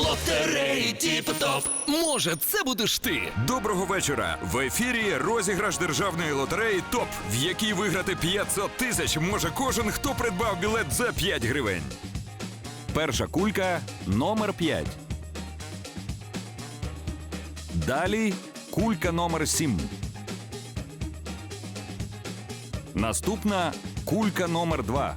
Лотереї Тіп-топ. Може, це будеш ти. Доброго вечора! В ефірі розіграш державної лотереї ТОП, в якій виграти 500 тисяч може кожен, хто придбав білет за 5 гривень. Перша кулька номер 5. Далі кулька номер 7. Наступна кулька номер 2.